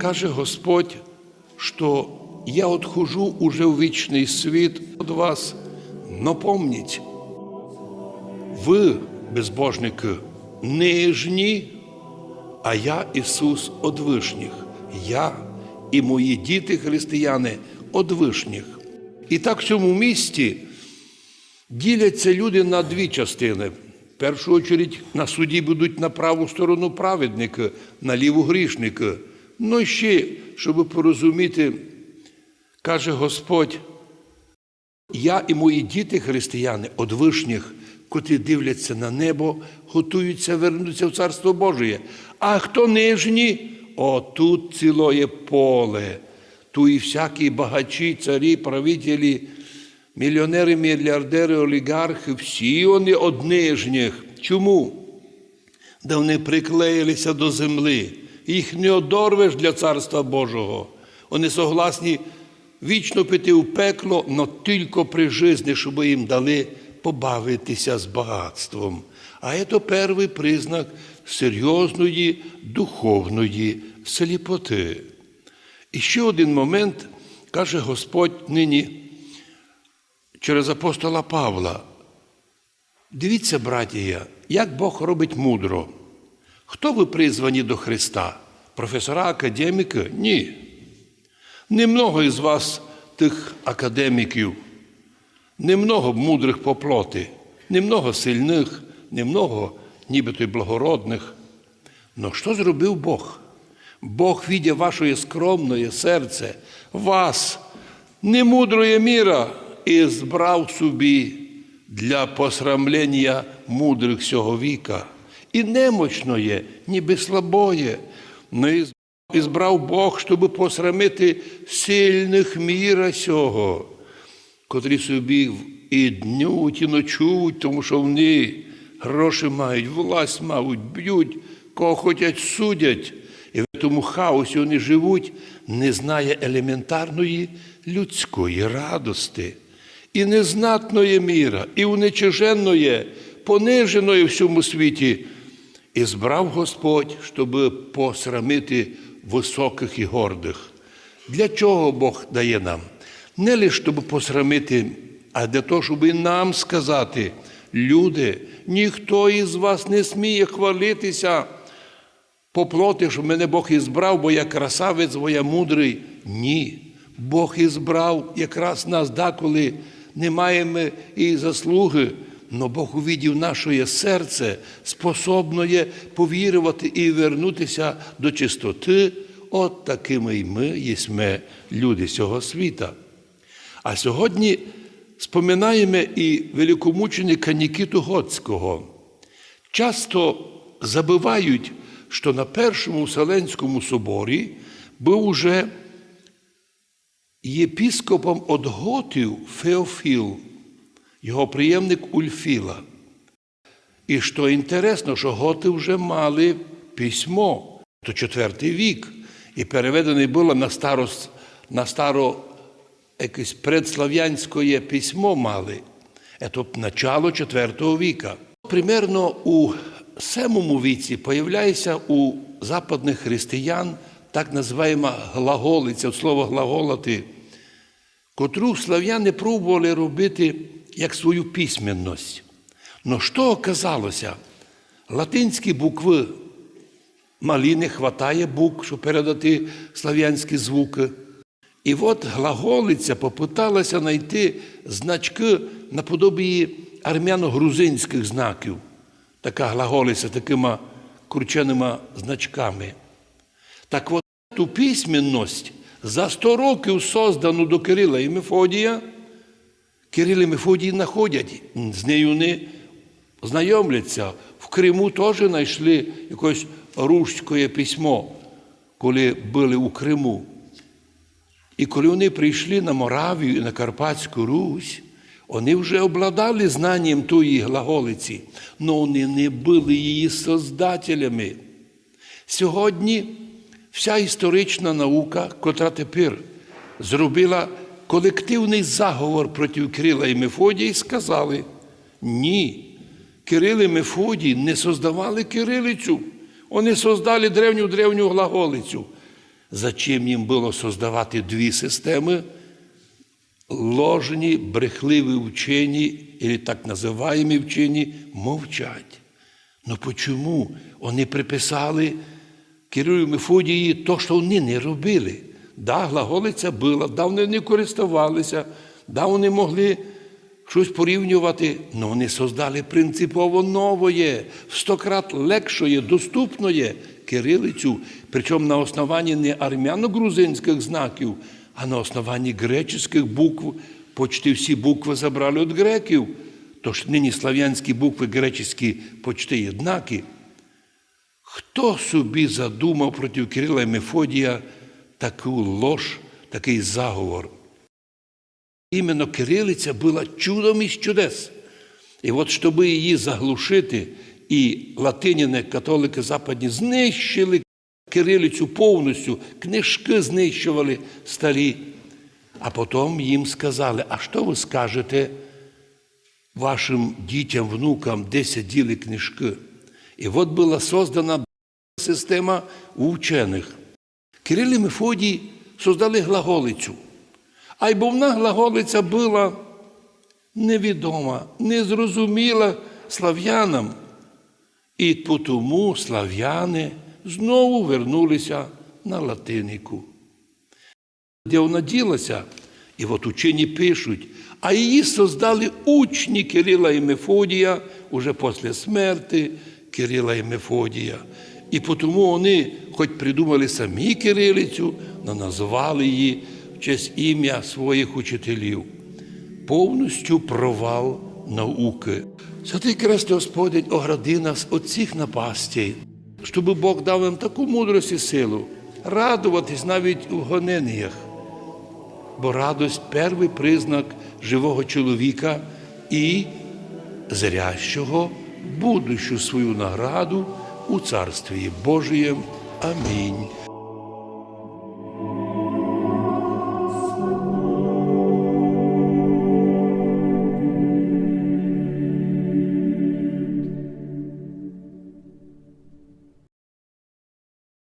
каже Господь, що я отхожу уже в вічний світ від вас, но помніть, ви, безбожники, нижні, а я Ісус од вишніх. Я і мої діти християни од вишніх. І так в цьому місті діляться люди на дві частини. В першу чергу на суді будуть на праву сторону праведники, на ліву грішники. Ну і ще, щоб порозуміти, каже Господь, я і мої діти християни од вишніх, котрі дивляться на небо, готуються вернутися в Царство Божие. А хто нижні, о, тут цілоє поле. Ту і всякі багачі, царі, правителі, мільйонери, мільярдери, олігархи, всі вони од нижніх. Чому? Да вони приклеїлися до земли. Їх не одорвеш для Царства Божого. Вони согласні вічно піти в пекло, но тільки при житті, щоб їм дали побавитися з багатством. А це перший признак серйозної духовної сліпоти. І ще один момент каже Господь нині через апостола Павла. Дивіться, братія, як Бог робить мудро. Хто ви призвані до Христа? Професора, академіки? Ні. Немного із вас тих академіків, немного мудрих по плоти, немного сильних, немного нібито й благородних. Но що зробив Бог? Бог, видя ваше скромне серце, вас, немудрої міра, і збрав собі для посрамлення мудрих сього віка. І немощное, ніби слабоє, но і збрав Бог, щоб посрамити сильних міра сього, котрі собі і днють, і ночують, тому що вони гроші мають, власть мають, б'ють, кого хотять судять. І в тому хаосі вони живуть, не знає елементарної людської радости, і незнатної міра, і уничиженної, пониженої в всьому світі. І збрав Господь, щоб посрамити високих і гордих. Для чого Бог дає нам? Не лише щоб посрамити, а для того, щоб і нам сказати, люди, ніхто із вас не сміє хвалитися по плоти, що мене Бог ізбрав, бо я красавець, бо я мудрий. Ні. Бог ізбрав якраз нас, деколи не маємо і заслуги. Но Бог увидів наше серце, способне повірувати і вернутися до чистоти, от такими й ми єсме люди цього світа. А сьогодні споминаємо і великомученика Нікіту Гоцького. Часто забувають, що на Першому Вселенському соборі був уже єпіскопом от Готів Феофіл його приємник Ульфіла. І що інтересно, що готи вже мали письмо, то четвертий вік, і переведене було на старо, на старо якесь предслав'янське письмо мали. Це начало четвертого віка. Примерно у семому віці появляється у западних християн так називаємо глаголиця, слово глаголати, котру слав'яни пробували робити як свою письменність. Но що оказалося? Латинські букви малі не вистачає букв, щоб передати слав'янські звуки. І от глаголиця попиталася знайти значки наподобі армяно-грузинських знаків. Така глаголиця такими крученими значками. Так от ту письменність за 100 років создану до Кирила і Мефодія, Кирил і Мефодій знаходять, з нею не знайомляться. В Криму теж знайшли якесь руське письмо, коли були у Криму. І коли вони прийшли на Моравію і на Карпатську Русь, вони вже обладали знанням тої глаголиці, але вони не були її создателями. Сьогодні вся історична наука, котра тепер зробила колективний заговор проти Кирила і Мефодія, і сказали, ні, Кирил і Мефодій не создавали кирилицю, вони создали древню древню глаголицю. зачем їм було создавати дві системи, ложні, брехливі вчені, або так називаємо вчені, мовчать. Но почому вони приписали Кирилу і Мефодії то, що вони не робили? Да, глаголиця була, да, вони не користувалися, да, вони могли щось порівнювати, але вони создали принципово нове, в сто крат легшое, доступное кирилицю, причому на основанні не армяно-грузинських знаків, а на основанні греческих букв. Почти всі букви забрали від греків. Тож нині слав'янські букви греческі почти єднакі. Хто собі задумав проти Кирила і Мефодія таку лож, такий заговор? Іменно кирилиця була чудом із чудес. І от щоб її заглушити, і латиняни, католики западні знищили кирилицю повністю, книжки знищували старі. А потім їм сказали, а що ви скажете вашим дітям, внукам, де сиділи книжки? І от була создана система у вчених. Кирил і Мефодій создали глаголицю. А й бовна глаголиця була невідома, незрозуміла слав'янам. І тому слав'яни знову вернулися на латинику. Де вона ділася, і от учені пишуть, а її создали учні Кирила і Мефодія уже після смерти Кирила і Мефодія. І тому вони, хоч придумали самі кирилицю, але назвали її в честь ім'я своїх учителів. Повністю провал науки. Святий Хрест Господень огради нас від цих напастей, щоб Бог дав нам таку мудрість і силу, радуватись навіть у гоненнях. Бо радость перший признак живого чоловіка і зрящого будущу свою награду у Царстві Божієм. Амінь.